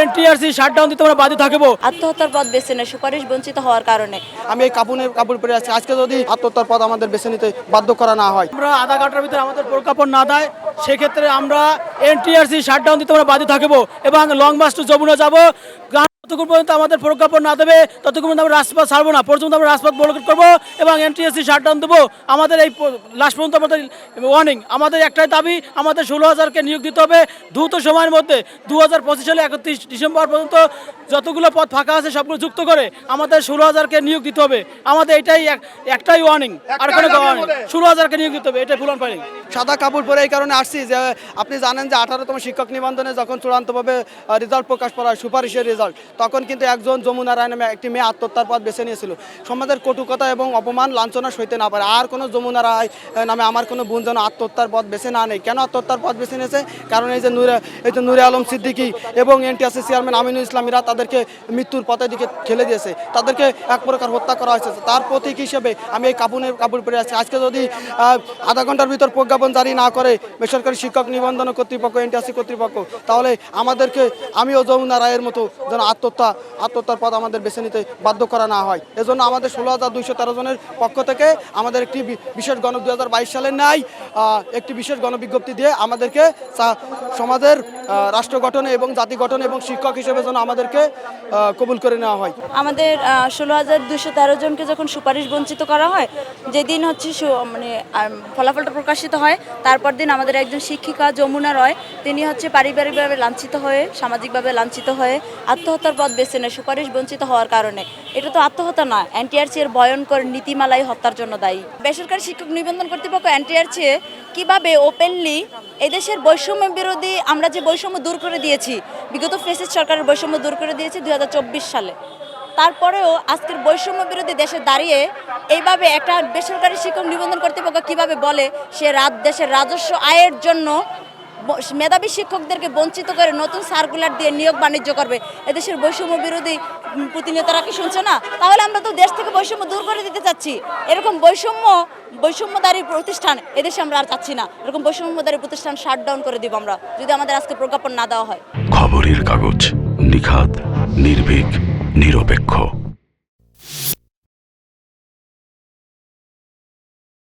NTRC shutdown দিতে আমরা বাধ্য থাকব। আত্মহত্যার পথ বেছে নেয় সুপারিশ বঞ্চিত হওয়ার কারণে। আমি এই কাপুনের কাপড় পরে আছি। আজকে যদি আত্মহত্যার পথ আমাদের বেছে নিতে বাধ্য করা না হয়। আমরা আধা ঘণ্টার ভিতরে আমাদের প্রজ্ঞাপন না দেয় সেক্ষেত্রে আমরা এনটিআরসি শাটডাউন দিতে আমরা বাধ্য থাকব। এবং লং মার্চ টু যমুনা যাব। যতক্ষণ পর্যন্ত আমাদের প্রজ্ঞাপন না দেবে ততক্ষণ পর্যন্ত আমরা রাজপথ ছাড়বো না। পর্যন্ত আমরা রাজপথ বলকট করব এবং এনটিএসসি শাটডাউন দেবো। আমাদের এই লাস্ট পর্যন্ত আমাদের ওয়ার্নিং আমাদের একটাই দাবি আমাদের ষোলো হাজারকে নিয়োগ দিতে হবে দ্রুত সময়ের মধ্যে। দু হাজার পঁচিশ সালে একত্রিশ ডিসেম্বর পর্যন্ত যতগুলো পদ ফাঁকা আছে সবগুলো যুক্ত করে আমাদের ষোলো হাজারকে নিয়োগ দিতে হবে। আমাদের এটাই একটাই ওয়ার্নিং আর কোনো ওয়ার্নিং ষোলো হাজারকে নিয়োগ দিতে হবে এটাই ফুল ফাইলিং সাদা কাপড় পরে এই কারণে আসছি যে আপনি জানেন যে আঠারোতম শিক্ষক নিবন্ধনে যখন চূড়ান্তভাবে রেজাল্ট প্রকাশ করা হয় সুপারিশের রেজাল্ট তখন কিন্তু একজন যমুনা রায় নামে একটি মেয়ে আত্মহত্যার পথ বেছে নিয়েছিল। সমাজের কটুকতা এবং অপমান লাঞ্ছনা সইতে না পারে। আর কোনো যমুনা রায় নামে আমার কোনো বোন যেন আত্মহত্যার পথ বেছে না নেই কেন আত্মহত্যার পথ বেছে নিয়েছে? কারণ এই যে নুরে, এই যে নুরে আলম সিদ্দিকী এবং এনটিএসসি চেয়ারম্যান আমিনুল ইসলামীরা তাদেরকে মৃত্যুর পথের দিকে ঠেলে দিয়েছে। তাদেরকে এক প্রকার হত্যা করা হয়েছে। তার প্রতীক হিসেবে আমি এই কাপুনের কাপড় পরে আছি। আজকে যদি আধা ঘণ্টার ভিতর প্রজ্ঞাপন জারি না করে বেসরকারি শিক্ষক নিবন্ধন কর্তৃপক্ষ এনটিএসসি কর্তৃপক্ষ, তাহলে আমাদেরকে, আমিও যমুনা রায়ের মতো যেন আত্মহত্যা, আত্মহত্যার পথ আমাদের বেছে নিতে বাধ্য করা না হয়। এজন্য আমাদের ষোলো হাজার দুইশো তেরো জনের পক্ষ থেকে আমাদের একটি বিশেষ গণ দু হাজার বাইশ সালের ন্যায় একটি বিশেষ গণবিজ্ঞপ্তি দিয়ে আমাদেরকে সমাজের রাষ্ট্র গঠনে এবং জাতি গঠনে এবং শিক্ষক হিসেবে যেন আমাদেরকে কবুল করে নেওয়া হয়। আমাদের ষোলো হাজার দুশো তেরো জনকে যখন সুপারিশ বঞ্চিত করা হয়, যেদিন হচ্ছে মানে ফলাফলটা প্রকাশিত হয়, তারপর দিন আমাদের একজন শিক্ষিকা যমুনা রয়, তিনি হচ্ছে পারিবারিকভাবে লাঞ্ছিত হয়ে, সামাজিকভাবে লাঞ্ছিত হয়ে আত্মহত্যার পথ বেছে নেয়, সুপারিশ বঞ্চিত হওয়ার কারণে। এটা তো আত্মহত্যা না এনটিআরসি এর ভয়ঙ্কর নীতিমালাই হত্যার জন্য দায়ী। বেসরকারি শিক্ষক নিবন্ধন কর্তৃপক্ষ এনটিআরসি কীভাবে ওপেনলি এদেশের বৈষম্য বিরোধী আমরা যে বৈষম্য দূর করে দিয়েছি, বিগত ফেসিস সরকারের বৈষম্য দূর করে দিয়েছি দুই হাজার চব্বিশ সালে। তারপরেও আজকের বৈষম্য বিরোধী দেশে দাঁড়িয়ে এইভাবে একটা বেসরকারি শিক্ষক নিবন্ধন কর্তৃপক্ষ কীভাবে বলে, সে রাত দেশের রাজস্ব আয়ের জন্য মেধাবী শিক্ষকদেরকে বঞ্চিত করে নতুন সার্কুলার দিয়ে নিয়োগ বাণিজ্য করবে। এদেশের বৈষম্য বিরোধী প্রতিনিয়তরা কি শুনছে না? তাহলে আমরা তো দেশ থেকে বৈষম্য দূর করে দিতে চাচ্ছি। এরকম বৈষম্য, বৈষম্যদারী প্রতিষ্ঠান এদেশে আমরা আর চাচ্ছি না। এরকম বৈষম্যদারী প্রতিষ্ঠান শাট ডাউন করে দিব আমরা, যদি আমাদের আজকে প্রজ্ঞাপন না দেওয়া হয়। খবরের কাগজ নিখাত নির্ভীক, নিরপেক্ষ।